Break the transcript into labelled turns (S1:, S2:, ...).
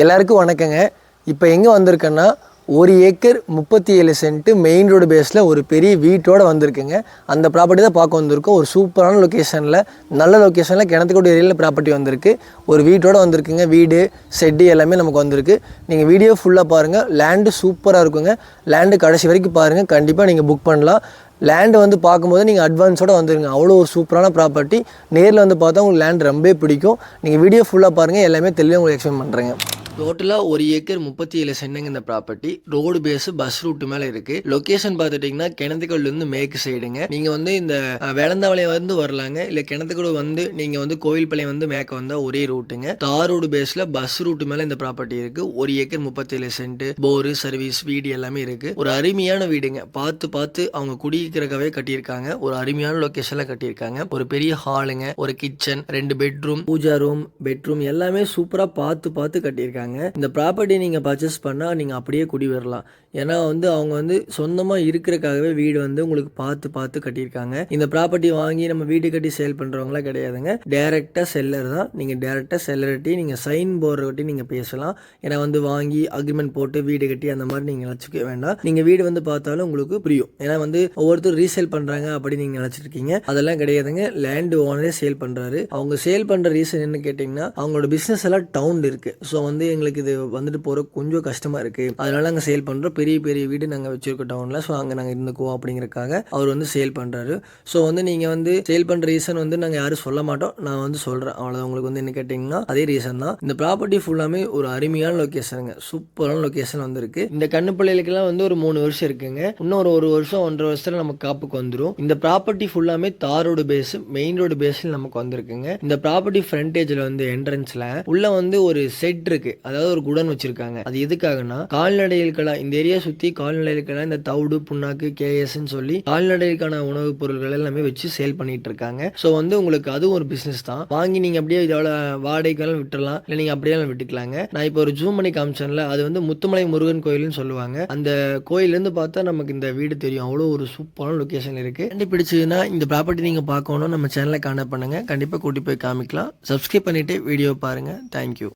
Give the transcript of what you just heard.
S1: எல்லாருக்கும் வணக்கங்க. இப்போ எங்கே வந்திருக்கேன்னா ஒரு ஏக்கர் முப்பத்தி ஏழு சென்ட்டு மெயின் ரோடு பேஸில் ஒரு பெரிய வீட்டோட வந்திருக்குங்க. அந்த ப்ராப்பர்ட்டி தான் பார்க்க வந்திருக்கோம். ஒரு சூப்பரான லொக்கேஷனில் நல்ல லொக்கேஷனில் கிணத்துக்கூடிய ஏரியாவில் ப்ராப்பர்ட்டி வந்திருக்கு. ஒரு வீட்டோடு வந்திருக்குங்க. வீடு செட்டு எல்லாமே நமக்கு வந்திருக்கு. நீங்கள் வீடியோ ஃபுல்லாக பாருங்கள் லேண்டு சூப்பராக இருக்குங்க. லேண்டு கடைசி வரைக்கும் பாருங்கள் கண்டிப்பாக நீங்கள் புக் பண்ணலாம். லேண்டு வந்து பார்க்கும்போது நீங்கள் அட்வான்ஸோட வந்துருங்க. அவ்வளோ ஒரு சூப்பரான ப்ராப்பர்ட்டி நேரில் வந்து பார்த்தா உங்களுக்கு லேண்ட் ரொம்பவே பிடிக்கும். நீங்கள் வீடியோ ஃபுல்லாக பாருங்கள் எல்லாமே தெளிவாக உங்களுக்கு எக்ஸ்பிளைன் பண்ணுறேங்க டோட்டலாக ஒரு ஏக்கர் முப்பத்தி ஏழு சென்னைங்க இந்த property road face bus route மேலே இருக்கு. லொக்கேஷன் பார்த்துட்டிங்கன்னா கிணத்துக்கல்லேருந்து மேற்கு சைடுங்க நீங்கள் வந்து இந்த வேளந்தாவளை வேளந்தாவளையம் வந்து வரலாங்க. இல்லை கிணத்துக்கல் வந்து நீங்கள் வந்து கோவில்பாளையம் வந்து மேற்க வந்தால் ஒரே ரூட்டுங்க தார் ரோடு பேஸில் பஸ் ரூட் மேலே இந்த ப்ராப்பர்ட்டி இருக்கு. ஒரு ஏக்கர் முப்பத்தேழு சென்ட் போரு சர்வீஸ் வீடு எல்லாமே இருக்கு. ஒரு அருமையான வீடுங்க. பார்த்து பார்த்து அவங்க குடியிருக்கிறக்காவே கட்டியிருக்காங்க. ஒரு அருமையான லொக்கேஷனில் கட்டியிருக்காங்க. ஒரு பெரிய ஹாலுங்க ஒரு கிச்சன் ரெண்டு பெட்ரூம் பூஜா ரூம் பெட்ரூம் எல்லாமே சூப்பராக பார்த்து பார்த்து கட்டியிருக்காங்க. இந்த ப்ராப்பர்ட்டி நீங்கள் பர்ச்சேஸ் பண்ணால் நீங்கள் அப்படியே குடி வரலாம். ஏன்னா வந்து அவங்க வந்து சொந்தமாக இருக்கிறக்காகவே வீடு வந்து உங்களுக்கு பார்த்து பார்த்து கட்டியிருக்காங்க. இந்த ப்ராப்பர்ட்டி வாங்கி நம்ம வீடு கட்டி சேல் பண்ணுறவங்களாம் கிடையாதுங்க. டேரெக்டாக செல்லர் தான். நீங்கள் டேரெக்டாக செல்லர்ட்டி நீங்கள் சைன் போடுறவட்டி நீங்கள் பேசலாம். ஏன்னா வந்து வாங்கி அக்ரிமெண்ட் போட்டு வீடு கட்டி அந்த மாதிரி நீங்கள் நினச்சிக்க வேண்டாம். நீங்கள் வீடு வந்து பார்த்தாலும் உங்களுக்கு புரியும். ஏன்னா வந்து ஒவ்வொருத்தர் ரீசேல் பண்ணுறாங்க அப்படி நீங்கள் நினச்சிருக்கீங்க அதெல்லாம் கிடையாதுங்க. லேண்டு ஓனரே சேல் பண்ணுறாரு அவங்க சேல் பண்ணுற ரீசன் என்ன கேட்டிங்கன்னா அவங்களோட பிஸ்னஸ் எல்லாம் டவுன் இருக்குது ஸோ வந்து எங்களுக்கு இது வந்துட்டு போகிற கொஞ்சம் கஷ்டமாக இருக்குது அதனால் நாங்கள் சேல் பண்ணுறோம் பெரிய பெரிய வீடு நாங்கள் வச்சுருக்கோம் டவுனில் ஸோ அங்கே நாங்கள் இருந்துக்குவோம் அப்படிங்கிறக்காக அவர் வந்து சேல் பண்ணுறாரு ஸோ வந்து நீங்கள் வந்து சேல் பண்ணுற ரீசன் வந்து நாங்கள் யாரும் சொல்ல மாட்டோம். நான் வந்து சொல்கிறேன் அவ்வளோ உங்களுக்கு வந்து என்ன கேட்டிங்கன்னா அதே ரீசன் தான். இந்த ப்ராப்பர்ட்டி ஃபுல்லாமே ஒரு அருமையான லொக்கேஷனுங்க சூப்பரான லொக்கேஷன் வந்துருக்கு. இந்த கண்ணு பிள்ளைகளுக்கெல்லாம் வந்து ஒரு மூணு வருஷம் இருக்குங்க. இன்னும் ஒரு ஒரு வருஷம் ஒன்றரை வருஷத்தில் நமக்கு காப்புக்கு வந்துடும் இந்த ப்ராப்பர்ட்டி ஃபுல்லாமே தார் ரோடு பேஸ் மெயின் ரோடு பேஸில் நமக்கு வந்திருக்குங்க. இந்த ப்ராப்பர்ட்டி ஃப்ரண்டேஜில் வந்து என்ட்ரன்ஸில் உள்ள வந்து ஒரு செட் இருக்கு. அதாவது ஒரு குடன் வச்சிருக்காங்க. அது எதுக்காகனா கால்நடைகளுக்கெல்லாம் இந்த ஏரியா சுற்றி கால்நடைகளுக்கெல்லாம் இந்த தவிடு புண்ணாக்கு கேஎஸ்ன்னு சொல்லி கால்நடைகளுக்கான உணவுப் பொருட்கள் எல்லாமே வச்சு சேல் பண்ணிட்டு இருக்காங்க ஸோ வந்து உங்களுக்கு அதுவும் ஒரு பிஸ்னஸ் தான். வாங்கி நீங்கள் அப்படியே இதோட வாடகைக்கெல்லாம் விட்டுறலாம். இல்லை நீங்கள் அப்படியே விட்டுக்கலாங்க. நான் இப்போ ஒரு ஜூம் பண்ணி காமிச்சேன்ல அது வந்து முத்துமலை முருகன் கோயில்னு சொல்லுவாங்க. அந்த கோயிலேருந்து பார்த்தா நமக்கு இந்த வீடு தெரியும். அவ்வளோ ஒரு சூப்பரான லொக்கேஷன் இருக்கு. கண்டி பிடிச்சதுன்னா இந்த ப்ராப்பர்ட்டி நீங்கள் பார்க்கணும். நம்ம சேனலை கான்டாக்ட் பண்ணுங்க. கண்டிப்பாக கூட்டி போய் காமிக்கலாம். சப்ஸ்கிரைப் பண்ணிட்டு வீடியோ பாருங்க. தேங்க்யூ